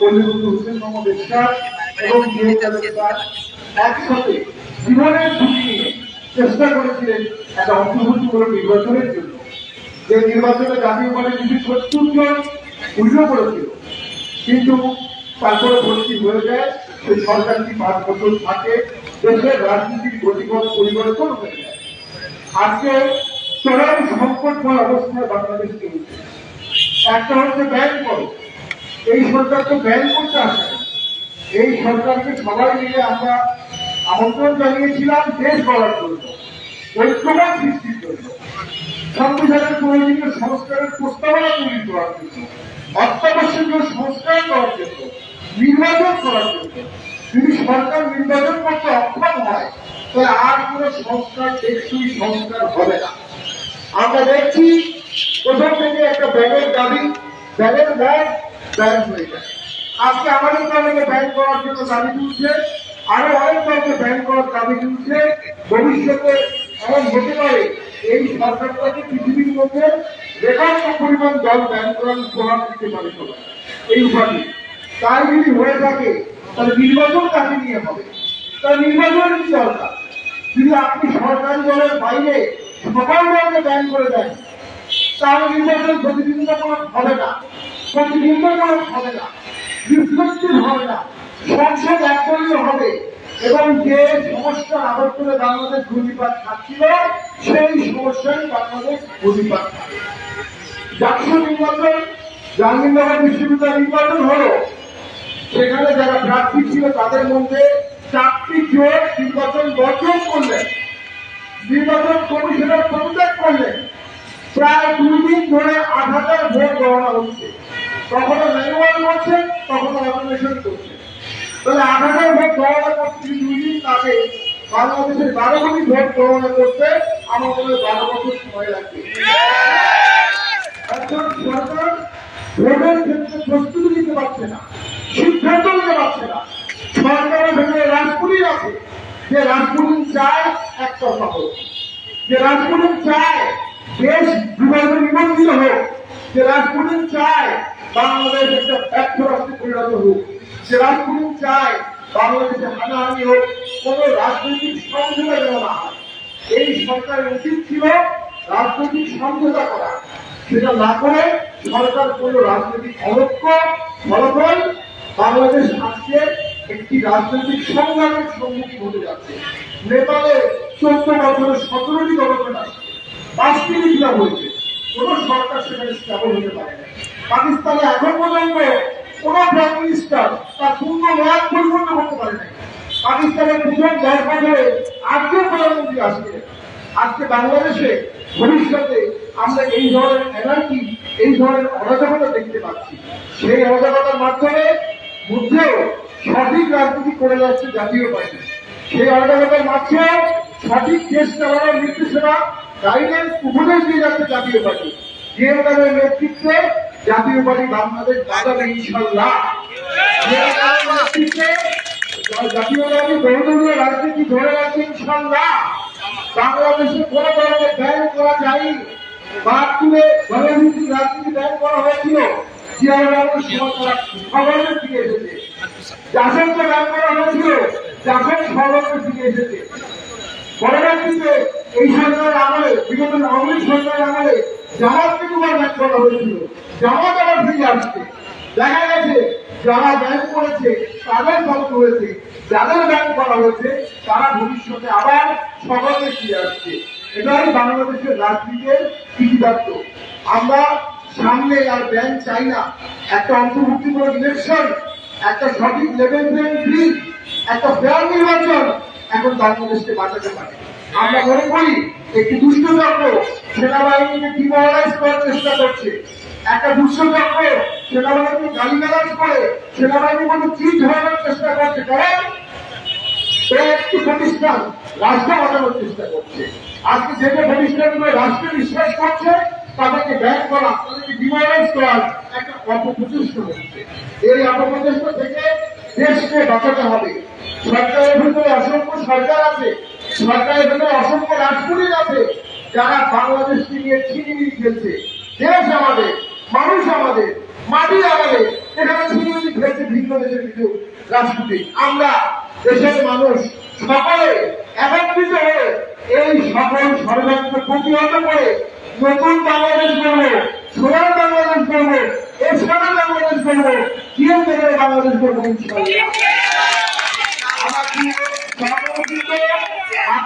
কলিবন্ধু হোসেন মোহাম্মদ নির্বাচনের জন্য। নির্বাচনে জাতীয় পার্টি কিছু সত্তর জন কিন্তু তারপরে ভর্তি হয়ে যায় সেই সরকারটি পাঁচ বছর থাকে, দেশের রাজনীতির গতিপথ পরিবর্তন হয়ে যায়। আজকে চরম সংকটময় অবস্থায় বাংলাদেশ চলছে। একটা হচ্ছে ব্যান করো এই সরকার তো ব্যান করতে আসে। এই সরকারকে সবাই মিলে আমরা আমন্ত্রণ জানিয়েছিলাম দেশ গড়ার জন্য ঐক্যবাদ সৃষ্টির জন্য, সংবিধানের প্রয়োজনীয় সংস্কারের প্রস্তাবনা তৈরি করার জন্য, অত্যাবশ্যকীয় সংস্কার করার জন্য, নির্বাচন করার জন্য। যদি সরকার নির্বাচন করতে অক্ষম হয়, তাহলে আর কোন সংস্কার, টেকসই সংস্কার হবে না। আমরা দেখছি প্রথম থেকে একটা ব্যাগের দাবি ব্যাগের ব্যাগ আজকে আমাদের দলকে ব্যান করার জন্য দাবি তুলছে, আরও অনেক দলকে ব্যান করার দাবি তুলছে। ভবিষ্যতে এমন হতে পারে এই সরকারটাকে পৃথিবীর মধ্যে রেকর্ড পরিমাণ দল ব্যান করার প্রভাব দিতে পারে এই উপাধি তাই যদি হয়ে থাকে, তাহলে নির্বাচন কাকে নিয়ে হবে? তাহলে নির্বাচনের কি দরকার? যদি আপনি সরকারি দলের বাইরে সকল দলকে ব্যান করে দেন, তাহলে নির্বাচন প্রতিদ্বন্দ্বিতামূলক হবে না। প্রতিদ্বন্দ্বিতামূলক হবে না রিফ্লেক্টিভ হবে না, সংসদ একদলীয় হবে। এবং যে সমস্যার আবর্তনে বাংলাদেশ ঘূর্ণিপাত খাচ্ছিল, সেই সমস্যায় বাংলাদেশ ঘূর্ণিপাত খাবে। জাতীয় নির্বাচন জাহাঙ্গীরনগর বিশ্ববিদ্যালয় নির্বাচন হলো। সেখানে যারা প্রার্থী ছিল, তাদের মধ্যে চারটি জোট নির্বাচন বর্জন করলেন। নির্বাচন কমিশনের পদত্যাগ করলেন। প্রায় দুই দিন ধরে আট হাজার ভোট গণনা হচ্ছে। কখনো ম্যানুয়াল করছে কখনো অটোমেশন করছে। তাহলে আট হাজার ভোট গণনা করতে দুই দিন লাগে বাংলাদেশের বারো কোটি ভোট গণনা করতে আমাদের বারো বছর সময় লাগবে। এখন সরকার ভোটের ক্ষেত্রে প্রস্তুতি নিতে পারছে না, সিদ্ধান্ত নিতে পারছে না। সরকারের ভেতরে রাজপুরী আছে, যে রাজপুরী চায় একতরফা হোক যে রাজপুরী চায় দেশ বিভাজন নিবন্ধিত হোক, যে রাজপুরী চায় বাংলাদেশ একটা ব্যর্থ রাষ্ট্রে পরিণত হোক। যে চায়, বাংলাদেশে হানাহানি হোক, কোন রাজনৈতিক সমঝোতা যেন না হয়। এই সরকারের উচিত ছিল রাজনৈতিক সমঝোতা করা। সেটা না করে সরকার কোন রাজনৈতিক অনক্ষ ফলাফল বাংলাদেশ আজকে একটি রাজনৈতিক সংগ্রামের সম্মুখীন হতে যাচ্ছে। নেপালে চোদ্দ বছরের সতেরোটি গণতন্ত্র আসছে পাঁচটি বিপ্লব হয়েছে। কোন সরকার সেখানে স্থাপন হতে পারে পাকিস্তানে এখন পর্যন্ত কোন প্রাইম মিনিস্টার তার পূর্ণ মেয়াদ পরিপূর্ণ করতে পারে পাকিস্তানের প্রথম দশ বছরে আজকে প্রধানমন্ত্রী আসবে। আজকে বাংলাদেশে ভবিষ্যতে আমরা এই ধরনের এনার্জি এই ধরনের অরাজকতা দেখতে পাচ্ছি। সেই অরাজকতার মাধ্যমে মধ্যেও সঠিক রাজনীতি করে যাচ্ছে জাতীয় পার্টি। সেই অরাজকতার মাঝেও সঠিক দেশ চালানোর নির্দেশনা গাইডেন্স উপদেশ দিয়ে যাচ্ছে জাতীয় পার্টি জিএম কাদের নেতৃত্বে জাতীয় পার্টি বাংলাদেশ বাজাবে ইনশাল্লাহ জাতীয় পার্টি বহুদলীয় রাজনীতি ধরে রাখছে ইনশাল্লাহ বাংলাদেশে কোন ধরনের ব্যান করা যায়নি। বাদ তুলে গণনীতি রাজনীতি ব্যান করা হয়েছিল। খবরে ফিরে এসেছে। জাসনকে ব্যান করা হয়েছিল। জাসন সর্বত্র ফিরে এসেছে। এই সরকারের আমলে, বিগত আওয়ামী সরকারের আমলে জামাতকে দুবার ব্যান করা হয়েছিল। জামাত আবার ফিরে আসছে। দেখা গেছে, যারা ব্যান করেছে, তাদের ফলত হয়েছে যাদের ব্যান করা হয়েছে, তারা ভবিষ্যতে আবার সমাজে ফিরে আসছে। এটাই বাংলাদেশের রাজনীতির কৃতিদার্থ আমরা সামনে আর ব্যান চাই না। একটা অন্তর্ভুক্তিমূলক ইলেকশন একটা সঠিক লেভেল প্লেইং ফিল্ড একটা ফেয়ার নির্বাচন এখন বাংলাদেশকে বাঁচাতে পারে। আমরা মনে করি একটি দুষ্ট চক্র সেনাবাহিনীকে ডিমোরালাইজ করার চেষ্টা করছে। একটা দুষ্ট চক্র সেনাবাহিনীকে গালিগালাজ করে সেনাবাহিনীর মধ্যে চিট ধরানোর চেষ্টা করছে করেন সে একটি প্রতিষ্ঠান রাষ্ট্র বাঁচানোর চেষ্টা করছে। আজকে যে যে প্রতিষ্ঠানগুলো রাষ্ট্রে বিশ্বাস করছে, তাদেরকে ব্যাক করা, তাদেরকে ডিমোরাইজ করার একটা অপপ্রচেষ্টা হচ্ছে। এই অপপ্রচেষ্টা থেকে দেশকে বাঁচাতে হবে সরকারের ভিতরে অসংখ্য সরকার আছে সরকারের ভিতরে অসংখ্য রাজপুরিত আছে যারা বাংলাদেশকে নিয়ে ছিনিমিনি খেলছে। দেশ আমাদের, মানুষ আমাদের, মাটি আমাদের। এখানে ছিনিমিনি খেলছে ভিন্ন দেশের কিছু রাজনীতি। আমরা দেশের মানুষ, সকলে একত্রিত হয়ে এই সকল ষড়যন্ত্র প্রতিহত করে নতুন বাংলাদেশ করব সোনার বাংলাদেশ করব এছাড়া বাংলাদেশ করব কিরম ধরনের বাংলাদেশ করব সভাপতিত্ব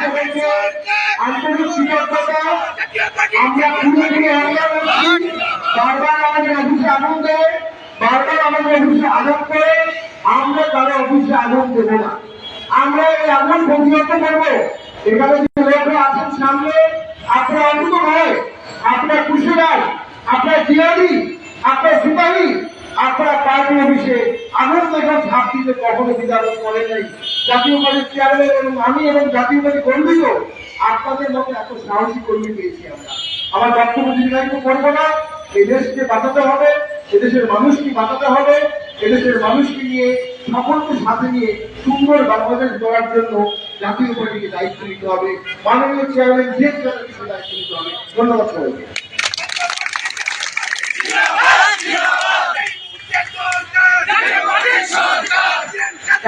আপনাদেরকে আন্তরিক কৃতজ্ঞতা আমরা পুরো থেকে আমরা বলছি বারবার আমাদের অফিসে আগুন দেয় বারবার আমাদের অফিসে আঘাত করে আমরা কারও অফিসে আগুন দেবো না আমরা এই আগুন প্রতিহত করব এখানে যে লোকরা আছেন সামনে আপনার অন্তত আপনার সিপাহী আপনারা পার্টি অফিসে দেখে ঝাঁপ দিতে কখনো বিধারণ করেন নাই। জাতীয় পার্টির চেয়ারম্যান এবং আমি এবং জাতীয় পার্টি গর্বিত আপনাদের মতো এত সাহসী কর্মী পেয়েছি আমরা। আমার বক্তব্য দীর্ঘায়িত করব না। এই দেশকে বাঁচাতে হবে, এদেশের মানুষকে বাঁচাতে হবে, এদেশের মানুষকে নিয়ে, সকলকে সাথে নিয়ে সুন্দর বাংলাদেশ গড়ার জন্য জাতীয় পার্টিকে দায়িত্ব নিতে হবে। মাননীয় চেয়ারম্যান যে দায়িত্ব নিতে হবে। ধন্যবাদ সবাইকে।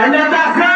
And let us